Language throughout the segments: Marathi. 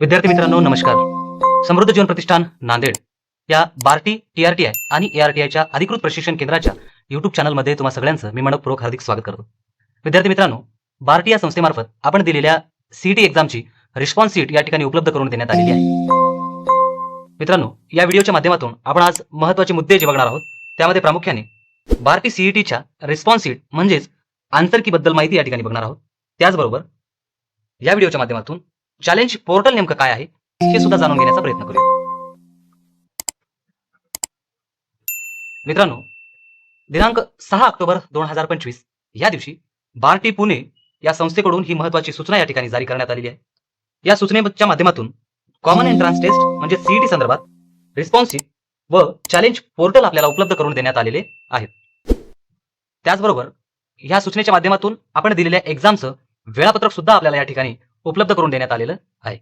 विद्यार्थी मित्रांनो नमस्कार. समृद्ध जीवन प्रतिष्ठान नांदेड या बार्टी टीआरटीआय आणि एआरटीआयच्या अधिकृत प्रशिक्षण केंद्राच्या युट्यूब चॅनलमध्ये तुम्हा सगळ्यांचं मी मनपूर्वक हार्दिक स्वागत करतो. विद्यार्थी मित्रांनो बार्टी या संस्थेमार्फत आपण दिलेल्या सीईटी एक्झामची रिस्पॉन्स सीट या ठिकाणी उपलब्ध करून देण्यात आलेली आहे. मित्रांनो या व्हिडिओच्या माध्यमातून आपण आज महत्त्वाचे मुद्दे जे बघणार आहोत त्यामध्ये प्रामुख्याने बार्टी सीईटीच्या रिस्पॉन्स सीट म्हणजेच आन्सर की बद्दल माहिती या ठिकाणी बघणार आहोत. त्याचबरोबर या व्हिडिओच्या माध्यमातून चॅलेंज पोर्टल नेमकं काय आहे हे सुद्धा जाणून घेण्याचा प्रयत्न करूया. मित्रांनो दिनांक सहा ऑक्टोबर दोन हजार पंचवीस या दिवशी बार्टी पुणे या संस्थेकडून ही महत्वाची सूचना या ठिकाणी जारी करण्यात आलेली आहे. या सूचनेच्या माध्यमातून कॉमन एंट्रान्स टेस्ट म्हणजे सीईटी संदर्भात रिस्पॉन्सिव्ह व चॅलेंज पोर्टल आपल्याला उपलब्ध करून देण्यात आलेले आहेत. त्याचबरोबर या सूचनेच्या माध्यमातून आपण दिलेल्या एक्झामचं वेळापत्रक सुद्धा आपल्याला या ठिकाणी उपलब्ध करून देण्यात आलेलं आहे.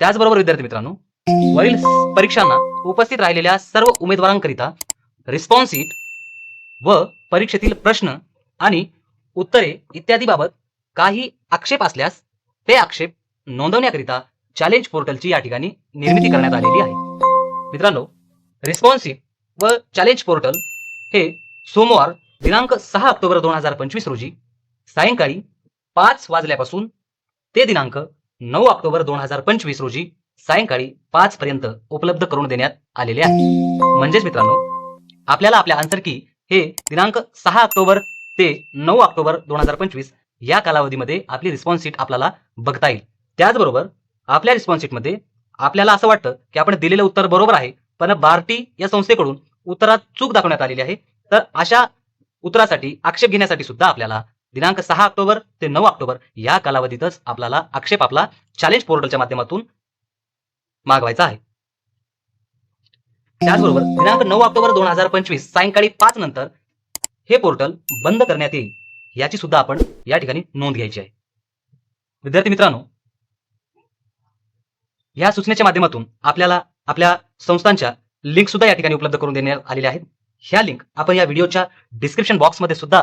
त्याचबरोबर विद्यार्थी मित्रांनो वरील परीक्षांना उपस्थित राहिलेल्या सर्व उमेदवारांकरिता रिस्पॉन्स व परीक्षेतील प्रश्न आणि उत्तरे इत्यादी बाबत काही आक्षेप असल्यास ते आक्षेप नोंदवण्याकरिता चॅलेंज पोर्टलची या ठिकाणी निर्मिती करण्यात आलेली आहे. मित्रांनो रिस्पॉन्सिट व चॅलेंज पोर्टल हे सोमवार दिनांक सहा ऑक्टोबर दोन हजार पंचवीस रोजी सायंकाळी पाच वाजल्यापासून ते दिनांक नऊ ऑक्टोबर दोन हजार पंचवीस रोजी सायंकाळी पाच पर्यंत उपलब्ध करून देण्यात आलेले आहे. म्हणजेच मित्रांनो आपल्याला आपल्या आन्सर की हे दिनांक सहा ऑक्टोबर ते नऊ ऑक्टोबर दोन हजार पंचवीस या कालावधीमध्ये आपली रिस्पॉन्स शीट आपल्याला बघता येईल. त्याचबरोबर आपल्या रिस्पॉन्स शीटमध्ये आपल्याला असं वाटतं की आपण दिलेलं उत्तर बरोबर आहे पण बार्टी या संस्थेकडून उत्तरात चूक दाखवण्यात आलेली आहे. तर अशा उत्तरासाठी आक्षेप घेण्यासाठी सुद्धा आपल्याला दिनांक सहा ऑक्टोबर ते नऊ ऑक्टोबर या कालावधीतच आपल्याला आक्षेप आपला चॅलेंज पोर्टलच्या माध्यमातून मागवायचा आहे. त्याचबरोबर दिनांक नऊ ऑक्टोबर दोन हजार पंचवीस सायंकाळी पाच नंतर हे पोर्टल बंद करण्यात येईल याची सुद्धा आपण या ठिकाणी नोंद घ्यायची आहे. विद्यार्थी मित्रांनो या सूचनेच्या माध्यमातून आपल्याला आपल्या संस्थांच्या लिंक सुद्धा या ठिकाणी उपलब्ध करून देण्यात आलेल्या आहेत. ह्या लिंक आपण या व्हिडिओच्या डिस्क्रिप्शन बॉक्समध्ये सुद्धा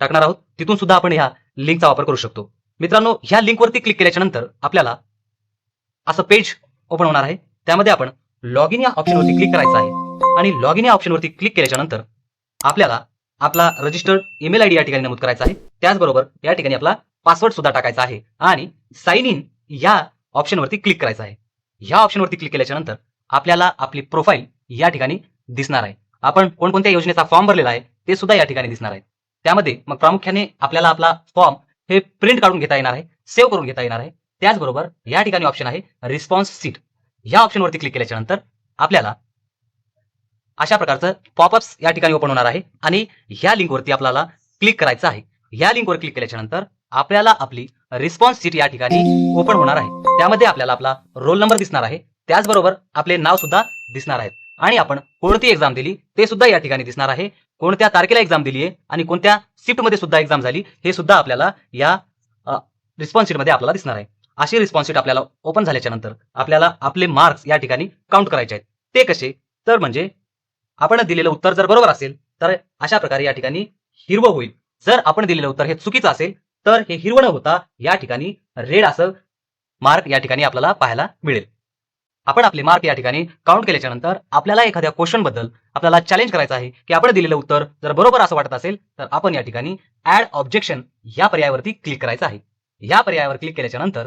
टाकणार आहोत. तिथून सुद्धा आपण ह्या लिंकचा वापर करू शकतो. मित्रांनो ह्या लिंकवरती क्लिक केल्याच्यानंतर आपल्याला असं पेज ओपन होणार आहे. त्यामध्ये आपण लॉग इन या ऑप्शनवरती क्लिक करायचं आहे. आणि लॉग इन या ऑप्शनवरती क्लिक केल्याच्यानंतर आपल्याला आपला रजिस्टर्ड ईमेल आयडी या ठिकाणी नमूद करायचा आहे. त्याचबरोबर या ठिकाणी आपला पासवर्ड सुद्धा टाकायचा आहे. आणि साइन इन या ऑप्शनवरती क्लिक करायचं आहे. ह्या ऑप्शनवरती क्लिक केल्याच्यानंतर आपल्याला आपली प्रोफाईल या ठिकाणी दिसणार आहे. आपण कोणकोणत्या योजनेचा फॉर्म भरलेला आहे ते सुद्धा या ठिकाणी दिसणार आहे. त्यामध्ये मग प्रामुख्याने आपल्याला आपला फॉर्म हे प्रिंट काढून घेता येणार आहे सेव्ह करून घेता येणार आहे. त्याचबरोबर या ठिकाणी ऑप्शन आहे रिस्पॉन्स सीट या ऑप्शनवरती क्लिक केल्याच्यानंतर आपल्याला अशा प्रकारचं पॉपअप्स या ठिकाणी ओपन होणार आहे आणि ह्या लिंकवरती आपल्याला क्लिक करायचं आहे. ह्या लिंकवर क्लिक केल्याच्यानंतर आपल्याला आपली रिस्पॉन्स सीट या ठिकाणी ओपन होणार आहे. त्यामध्ये आपल्याला आपला रोल नंबर दिसणार आहे. त्याचबरोबर आपले नाव सुद्धा दिसणार आहेत. आणि आपण कोणती एक्झाम दिली ते सुद्धा या ठिकाणी दिसणार आहे. कोणत्या तारखेला एक्झाम दिली आहे आणि कोणत्या शिफ्टमध्ये सुद्धा एक्झाम झाली हे सुद्धा आपल्याला या रिस्पॉन्स शीटमध्ये आपल्याला दिसणार आहे. अशी रिस्पॉन्स शीट आपल्याला ओपन झाल्याच्यानंतर आपल्याला आपले मार्क्स या ठिकाणी काउंट करायचे आहेत. ते कसे? तर म्हणजे आपण दिलेलं उत्तर जर बरोबर असेल तर अशा प्रकारे या ठिकाणी हिरवं होईल. जर आपण दिलेलं उत्तर हे चुकीचं असेल तर हे हिरवं न होता या ठिकाणी रेड असं मार्क या ठिकाणी आपल्याला पाहायला मिळेल. आपण आपले मार्क या ठिकाणी काउंट केल्याच्यानंतर आपल्याला एखाद्या क्वेश्चनबद्दल आपल्याला चॅलेंज करायचं आहे की आपण दिलेलं उत्तर जर बरोबर असं वाटत असेल तर आपण या ठिकाणी ऍड ऑब्जेक्शन या पर्यायावरती क्लिक करायचं आहे. या पर्यायावर क्लिक केल्याच्यानंतर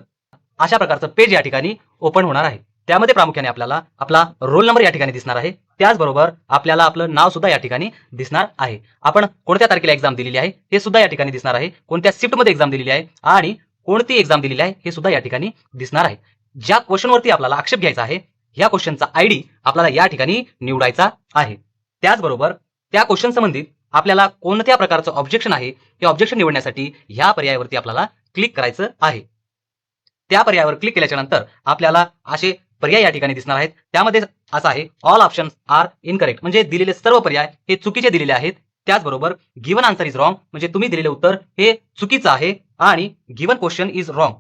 अशा प्रकारचं पेज या ठिकाणी ओपन होणार आहे. त्यामध्ये प्रामुख्याने आपल्याला आपला रोल नंबर या ठिकाणी दिसणार आहे. त्याचबरोबर आपल्याला आपलं नाव सुद्धा या ठिकाणी दिसणार आहे. आपण कोणत्या तारखेला एक्झाम दिलेली आहे हे सुद्धा या ठिकाणी दिसणार आहे. कोणत्या शिफ्टमध्ये एक्झाम दिलेली आहे आणि कोणती एक्झाम दिलेली आहे हे सुद्धा या ठिकाणी दिसणार आहे. ज्या क्वेश्चनवरती आपल्याला आक्षेप घ्यायचा आहे या क्वेश्चनचा आयडी आपल्याला या ठिकाणी निवडायचा आहे. त्याचबरोबर त्या क्वेश्चन संबंधित आपल्याला कोणत्या प्रकारचं ऑब्जेक्शन आहे हे ऑब्जेक्शन निवडण्यासाठी ह्या पर्यायावरती आपल्याला क्लिक करायचं आहे. त्या पर्यायावर क्लिक केल्याच्यानंतर आपल्याला असे पर्याय या ठिकाणी दिसणार आहेत. त्यामध्ये असं आहे ऑल ऑप्शन आर इनकरेक्ट म्हणजे दिलेले सर्व पर्याय हे चुकीचे दिलेले आहेत. त्याचबरोबर गिवन आन्सर इज रॉंग म्हणजे तुम्ही दिलेले उत्तर हे चुकीचं आहे आणि given question is wrong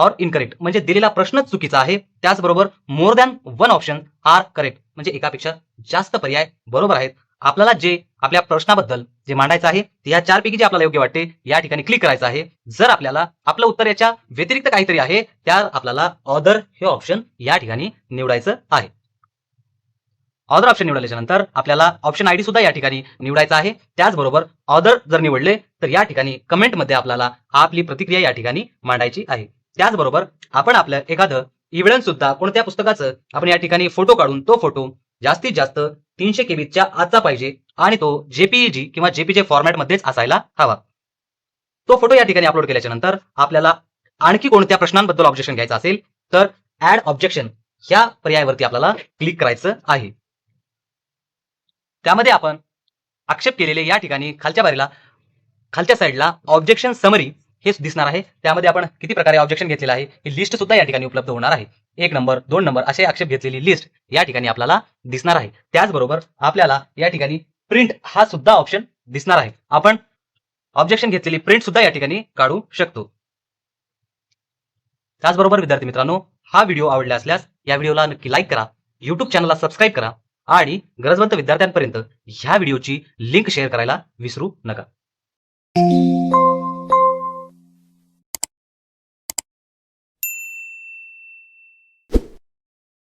or incorrect म्हणजे दिलेला प्रश्नच चुकीचा आहे. त्याचबरोबर more than one option are correct म्हणजे एकापेक्षा जास्त पर्याय बरोबर आहेत. आपल्याला जे आपल्या प्रश्नाबद्दल जे मांडायचं आहे ते या चारपैकी जे आपल्याला योग्य वाटते या ठिकाणी क्लिक करायचं आहे. जर आपल्याला आपलं उत्तर याच्या व्यतिरिक्त काहीतरी आहे त्या आपल्याला ऑदर हे ऑप्शन या ठिकाणी निवडायचं आहे. ऑदर ऑप्शन निवडल्याच्या नंतर आपल्याला ऑप्शन आयडी सुद्धा या ठिकाणी निवडायचा आहे. त्याचबरोबर ऑदर जर निवडले तर या ठिकाणी कमेंटमध्ये आपल्याला आपली प्रतिक्रिया या ठिकाणी मांडायची आहे. त्याचबरोबर आपण आपलं एखादं इव्हिडन्स सुद्धा कोणत्या पुस्तकाचं आपण या ठिकाणी फोटो काढून तो फोटो जास्तीत जास्त तीनशे केबीच्या आजचा पाहिजे आणि तो जेपीईजी किंवा जेपीजे फॉर्मॅटमध्येच असायला हवा. तो फोटो या ठिकाणी अपलोड केल्याच्यानंतर आपल्याला आणखी कोणत्या प्रश्नांबद्दल ऑब्जेक्शन घ्यायचं असेल तर ऍड ऑब्जेक्शन ह्या पर्यायावरती आपल्याला क्लिक करायचं आहे. त्यामध्ये आपण आक्षेप केलेले या ठिकाणी खालच्या बारीला खालच्या साईडला ऑब्जेक्शन समरी हे दिसणार आहे. त्यामध्ये आपण किती प्रकारे ऑब्जेक्शन घेतलेलं आहे ही लिस्ट सुद्धा या ठिकाणी उपलब्ध होणार आहे. एक नंबर दोन नंबर असे आक्षेप घेतलेली लिस्ट या ठिकाणी आपल्याला दिसणार आहे. त्याचबरोबर आपल्याला या ठिकाणी प्रिंट हा सुद्धा ऑप्शन दिसणार आहे. आपण ऑब्जेक्शन घेतलेली प्रिंट सुद्धा या ठिकाणी काढू शकतो. त्याचबरोबर विद्यार्थी मित्रांनो हा व्हिडिओ आवडला असल्यास या व्हिडिओला नक्की लाईक करा युट्यूब चॅनलला सबस्क्राईब करा आणि गरजवंत विद्यार्थ्यांपर्यंत ह्या व्हिडिओची लिंक शेअर करायला विसरू नका.